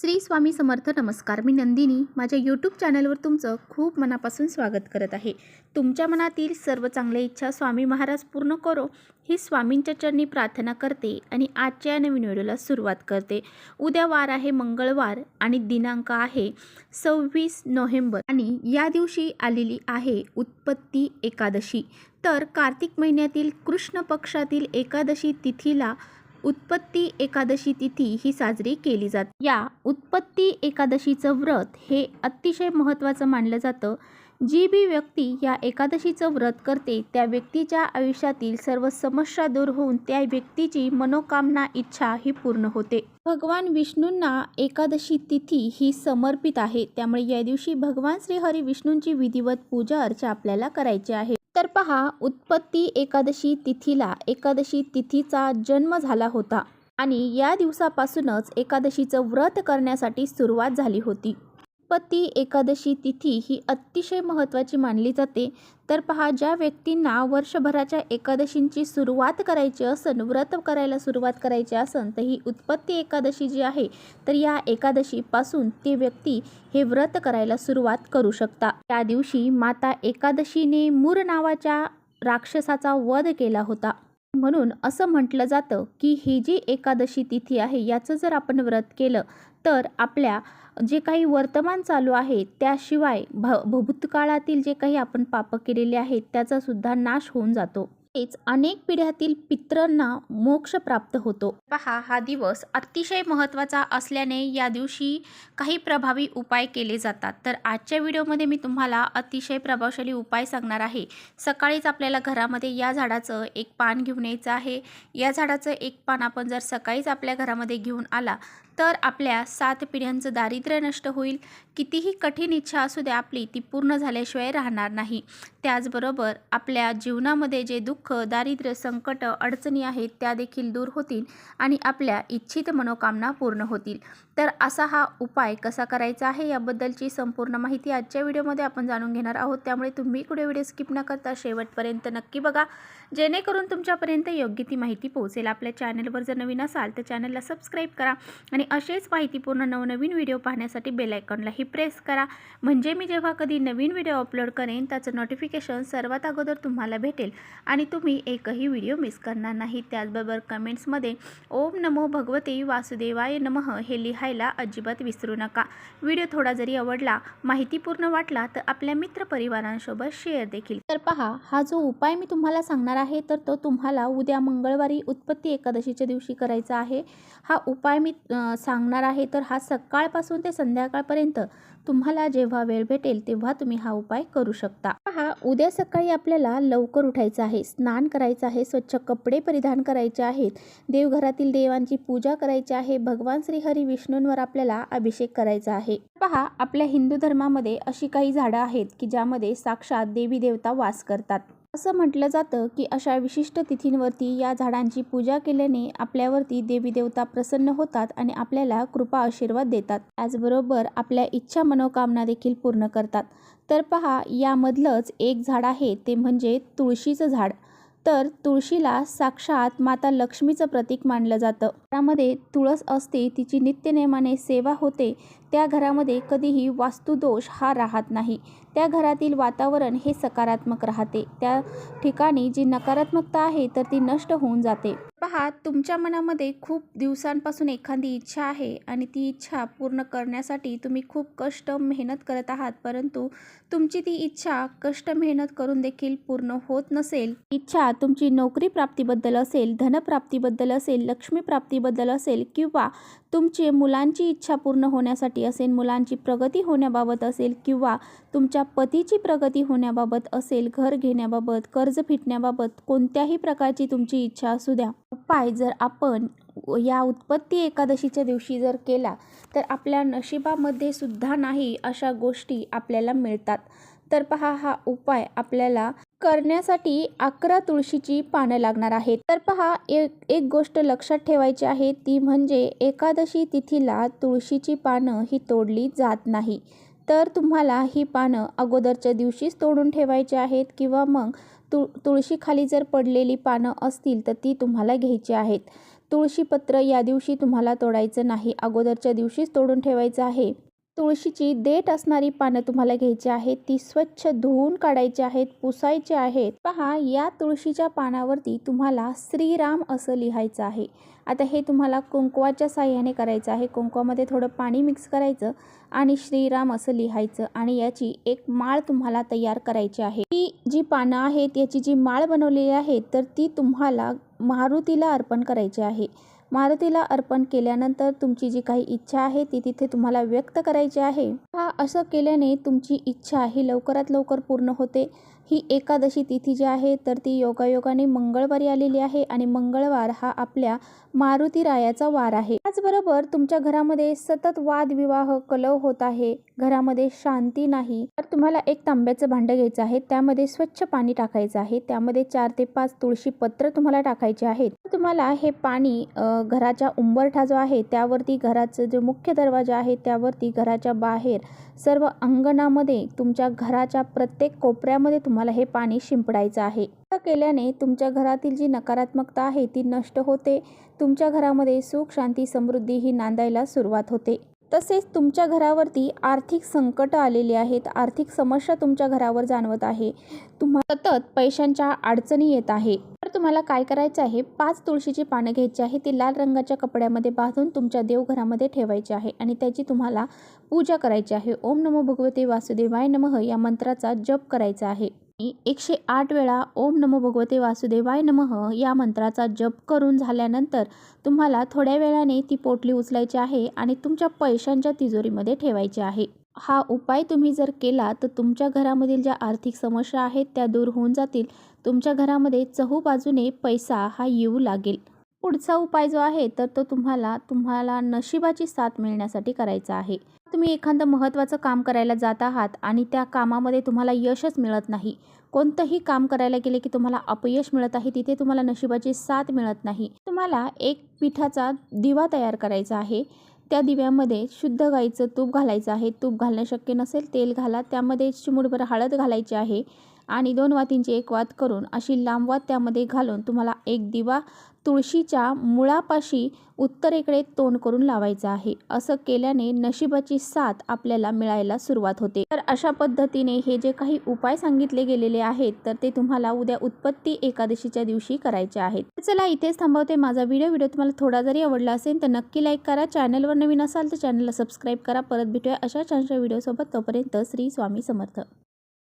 श्री स्वामी समर्थ नमस्कार. मी नंदिनी. माझ्या यूट्यूब चॅनलवर तुमचं खूप मनापासून स्वागत करत आहे. तुमच्या मनातील सर्व चांगल्या इच्छा स्वामी महाराज पूर्ण करो. ही स्वामींच्या चरणी प्रार्थना करते आणि आजच्या या नवीन व्हिडिओला सुरुवात करते. उद्या वार आहे मंगळवार आणि दिनांक आहे सव्वीस नोव्हेंबर आणि या दिवशी आलेली आहे उत्पत्ती एकादशी. तर कार्तिक महिन्यातील कृष्ण पक्षातील एकादशी तिथीला उत्पत्ती एकादशी तिथी ही साजरी केली जाते. या उत्पत्ती एकादशीचं व्रत हे अतिशय महत्त्वाचं मानलं जातं. जी बी व्यक्ती या एकादशीचं व्रत करते त्या व्यक्तीच्या आयुष्यातील सर्व समस्या दूर होऊन त्या व्यक्तीची मनोकामना इच्छा ही पूर्ण होते. भगवान विष्णूंना एकादशी तिथी ही समर्पित आहे. त्यामुळे या दिवशी भगवान श्री हरी विष्णूंची विधिवत पूजा अर्चा आपल्याला करायची आहे. तर पहा उत्पत्ती एकादशी तिथीला एकादशी तिथीचा जन्म झाला होता. आणि या दिवसापासूनच एकादशीचं व्रत करण्यासाठी सुरुवात झाली होती. उत्पत्ती एकादशी तिथी ही अतिशय महत्त्वाची मानली जाते. तर पहा ज्या व्यक्तींना वर्षभराच्या एकादशींची सुरुवात करायची असन व्रत करायला सुरुवात करायची असन तर ही उत्पत्ती एकादशी जी आहे तर या एकादशीपासून ते व्यक्ती हे व्रत करायला सुरुवात करू शकता. त्या दिवशी माता एकादशीने मूर नावाच्या राक्षसाचा वध केला होता. म्हणून असं म्हटलं जातं की ही जी एकादशी तिथी आहे याचं जर आपण व्रत केलं तर आपल्या जे काही वर्तमान चालू आहे त्याशिवाय भ भूतकाळातील जे काही आपण पाप केलेले आहेत त्याचासुद्धा नाश होऊन जातो. तेच अनेक पिढ्यातील पित्रांना मोक्ष प्राप्त होतो. पहा हा दिवस अतिशय महत्त्वाचा असल्याने या दिवशी काही प्रभावी उपाय केले जातात. तर आजच्या व्हिडिओमध्ये मी तुम्हाला अतिशय प्रभावशाली उपाय सांगणार आहे. सकाळीच आपल्याला घरामध्ये या झाडाचं एक पान घेऊन यायचं आहे. या झाडाचं एक पान आपण जर सकाळीच आपल्या घरामध्ये घेऊन आला तर आपल्या सात पिढ्यांचं दारिद्र्य नष्ट होईल. कितीही कठीण इच्छा असू द्या आपली ती पूर्ण झाल्याशिवाय राहणार नाही. त्याचबरोबर आपल्या जीवनामध्ये जे दुःख दुःख दारिद्र्य संकट अडचणी आहेत त्या देखील दूर होतील आणि आपल्या इच्छित मनोकामना पूर्ण होतील. तर असा हा उपाय कसा करायचा आहे याबद्दलची संपूर्ण माहिती आजच्या व्हिडिओमध्ये आपण जाणून घेणार आहोत. त्यामुळे तुम्ही कुठे व्हिडिओ स्किप न करता शेवटपर्यंत नक्की बघा. जेणेकरून तुमच्यापर्यंत योग्य ती माहिती पोहोचेल. आपल्या चॅनलवर जर नवीन असाल तर चॅनलला सबस्क्राईब करा आणि असेच माहितीपूर्ण नवनवीन व्हिडिओ पाहण्यासाठी बेलायकॉनलाही प्रेस करा. म्हणजे मी जेव्हा कधी नवीन व्हिडिओ अपलोड करेन त्याचं नोटिफिकेशन सर्वात अगोदर तुम्हाला भेटेल आणि तुम्ही एकही व्हिडिओ मिस करणार नाही. त्याचबरोबर कमेंट्समध्ये ओम नमो भगवते वासुदेवाय नमः हे लिहायला अजिबात विसरू नका. व्हिडिओ थोडा जरी आवडला माहितीपूर्ण वाटला तर आपल्या मित्रपरिवारांसोबत शेअर देखील तर पहा हा जो उपाय मी तुम्हाला सांगणार आहे तर तो तुम्हाला उद्या मंगळवारी उत्पत्ती एकादशीच्या दिवशी करायचा आहे. हा उपाय मी सांगणार आहे तर हा सकाळपासून ते संध्याकाळपर्यंत तुम्हाला जेव्हा वेळ भेटेल तेव्हा तुम्ही हा उपाय करू शकता. पहा उद्या सकाळी आपल्याला लवकर उठायचं आहे स्नान करायचं आहे स्वच्छ कपडे परिधान करायचे आहेत देवघरातील देवांची पूजा करायची आहे भगवान श्री हरी विष्णूंवर आपल्याला अभिषेक करायचा आहे. पहा आपल्या हिंदू धर्मामध्ये अशी काही झाडं आहेत की ज्यामध्ये साक्षात देवी देवता वास करतात. असं म्हटलं जातं की अशा विशिष्ट तिथींवरती या झाडांची पूजा केल्याने आपल्यावरती देवी देवता प्रसन्न होतात आणि आपल्याला कृपा आशीर्वाद देतात. त्याचबरोबर आपल्या इच्छा मनोकामना देखील पूर्ण करतात. तर पहा यामधलंच एक झाड आहे ते म्हणजे तुळशीचं झाड. तर तुळशीला साक्षात माता लक्ष्मीचं प्रतीक मानलं जातं. त्यामध्ये तुळस असते तिची नित्यनेमाने सेवा होते त्या घरामध्ये कधीही वास्तुदोष हा राहत नाही. त्या घरातील वातावरण हे सकारात्मक राहते. त्या ठिकाणी जी नकारात्मकता आहे तर ती नष्ट होऊन जाते. पहा तुमच्या मनामध्ये खूप दिवसांपासून एखादी इच्छा आहे आणि ती इच्छा पूर्ण करण्यासाठी तुम्ही खूप कष्ट मेहनत करत आहात परंतु तुमची ती इच्छा कष्ट मेहनत करून देखील पूर्ण होत नसेल. इच्छा तुमची नोकरी प्राप्तीबद्दल असेल धनप्राप्तीबद्दल असेल लक्ष्मी प्राप्तीबद्दल असेल किंवा तुमची मुलांची इच्छा पूर्ण होण्यासाठी असेल मुलांची प्रगती होण्याबाबत असेल किंवा तुमच्या पतीची प्रगती होण्याबाबत असेल घर घेण्याबाबत कर्ज फिटण्याबाबत कोणत्याही प्रकारची तुमची इच्छा असू द्या. उपाय जर आपण या उत्पत्ती एकादशीच्या दिवशी जर केला तर आपल्या नशिबामध्ये सुद्धा नाही अशा गोष्टी आपल्याला मिळतात. तर पहा हा उपाय आपल्याला करण्यासाठी अकरा तुळशीची पानं लागणार आहेत. तर पहा एक एक गोष्ट लक्षात ठेवायची आहे ती म्हणजे एकादशी तिथीला तुळशीची पानं ही तोडली जात नाही. तर तुम्हाला ही पानं अगोदरच्या दिवशीच तोडून ठेवायची आहेत किंवा मग तु तुळशीखाली जर पडलेली पानं असतील तर ती तुम्हाला घ्यायची आहेत. तुळशीपत्र या दिवशी तुम्हाला तोडायचं नाही अगोदरच्या दिवशीच तोडून ठेवायचं आहे. तुळशीची देठ असणारी पानं तुम्हाला घ्यायची आहेत ती स्वच्छ धुवून काढायची आहेत पुसायची आहेत. पहा या तुळशीच्या पानावरती तुम्हाला श्रीराम असं लिहायचं आहे. आता हे तुम्हाला कुंकवाच्या साह्याने करायचं आहे. कुंकवामध्ये थोडं पाणी मिक्स करायचं आणि श्रीराम असं लिहायचं आणि याची एक माळ तुम्हाला तयार करायची आहे. ती जी पानं आहेत याची जी माळ बनवलेली आहे तर ती तुम्हाला मारुतीला अर्पण करायची आहे. मारुतीला अर्पण केल्यानंतर तुमची जी काही इच्छा आहे ती तिथे तुम्हाला व्यक्त करायची आहे. हा असं केल्याने तुमची इच्छा ही लवकरात लवकर पूर्ण होते. ही एकादशी तिथी जी आहे तर ती योगायोगाने मंगळवारी आलेली आहे आणि मंगळवार हा आपल्या मारुती रायाचा वार आहे. त्याचबरोबर तुमच्या घरामध्ये सतत वादविवाह कलह होत आहे घरामध्ये शांती नाही तर तुम्हाला एक तांब्याचं भांडं घ्यायचं आहे त्यामध्ये स्वच्छ पाणी टाकायचं आहे त्यामध्ये चार ते पाच तुळशी पत्र तुम्हाला टाकायचे आहेत. तुम्हाला हे पाणी अ, घराच्या उंबरठा जो आहे त्यावरती घराचं जो मुख्य दरवाजा आहे त्यावरती घराच्या बाहेर सर्व अंगणामध्ये तुमच्या घराच्या प्रत्येक कोपऱ्यामध्ये तुम्हाला तुम्हाला हे पाणी शिंपडायचं आहे. केल्याने तुमच्या घरातील जी नकारात्मकता आहे ती नष्ट होते. तुमच्या घरामध्ये सुख शांती समृद्धी ही नांदायला सुरुवात होते. तसेच तुमच्या घरावरती आर्थिक संकट आलेली आहेत. आर्थिक समस्या तुमच्या घरावर जाणवत आहे. तुम्हाला सतत पैशांच्या अडचणी येत आहे. तर तुम्हाला काय करायचं आहे? पाच तुळशीची पानं घ्यायची आहे. ती लाल रंगाच्या कपड्यामध्ये बांधून तुमच्या देवघरामध्ये ठेवायची आहे आणि त्याची तुम्हाला पूजा करायची आहे. ओम नमो भगवते वासुदेवाय नमः या मंत्राचा जप करायचा आहे. एकशे आठ वेळा ओम नमो भगवते वासुदेवाय नमः या मंत्राचा जप करून झाल्यानंतर तुम्हाला थोड्या वेळाने ती पोटली उचलायची आहे आणि तुमच्या पैशांच्या तिजोरीमध्ये ठेवायची आहे. हा उपाय तुम्ही जर केला तर तुमच्या घरामधील ज्या आर्थिक समस्या आहेत त्या दूर होऊन जातील. तुमच्या घरामध्ये चहू बाजूने पैसा हा येऊ लागेल. पुढचा उपाय जो आहे तर तो तुम्हाला तुम्हाला नशिबाची साथ मिळण्यासाठी करायचा आहे. तुम्ही एखादं महत्त्वाचं काम करायला जात आहात आणि त्या कामामध्ये तुम्हाला यशच मिळत नाही. कोणतंही काम करायला गेले की तुम्हाला अपयश मिळत आहे तिथे तुम्हाला नशिबाची साथ मिळत नाही. तुम्हाला एक पिठाचा दिवा तयार करायचा आहे. त्या दिव्यामध्ये शुद्ध गाईचं तूप घालायचं आहे. तूप घालणं शक्य नसेल तेल घाला. त्यामध्ये चिमुडभर हळद घालायची आहे. आणि दोन वातींची एक वात करून अशी लांब वात त्यामध्ये घालून तुम्हाला एक दिवा तुळशीच्या मुळापाशी उत्तरेकडे तोंड करून लावायचं आहे. असं केल्याने नशिबाची साथ आपल्याला मिळायला सुरुवात होते. तर अशा पद्धतीने हे जे काही उपाय सांगितले गेलेले आहेत तर ते तुम्हाला उद्या उत्पत्ती एकादशीच्या दिवशी करायचे आहेत. तर चला इथेच थांबवते माझा व्हिडिओ व्हिडिओ तुम्हाला थोडा जरी आवडला असेल तर नक्की लाईक करा. चॅनलवर नवीन असाल तर चॅनलला सबस्क्राईब करा. परत भेटूया अशा छानशा व्हिडिओसोबत तोपर्यंत श्री स्वामी समर्थ.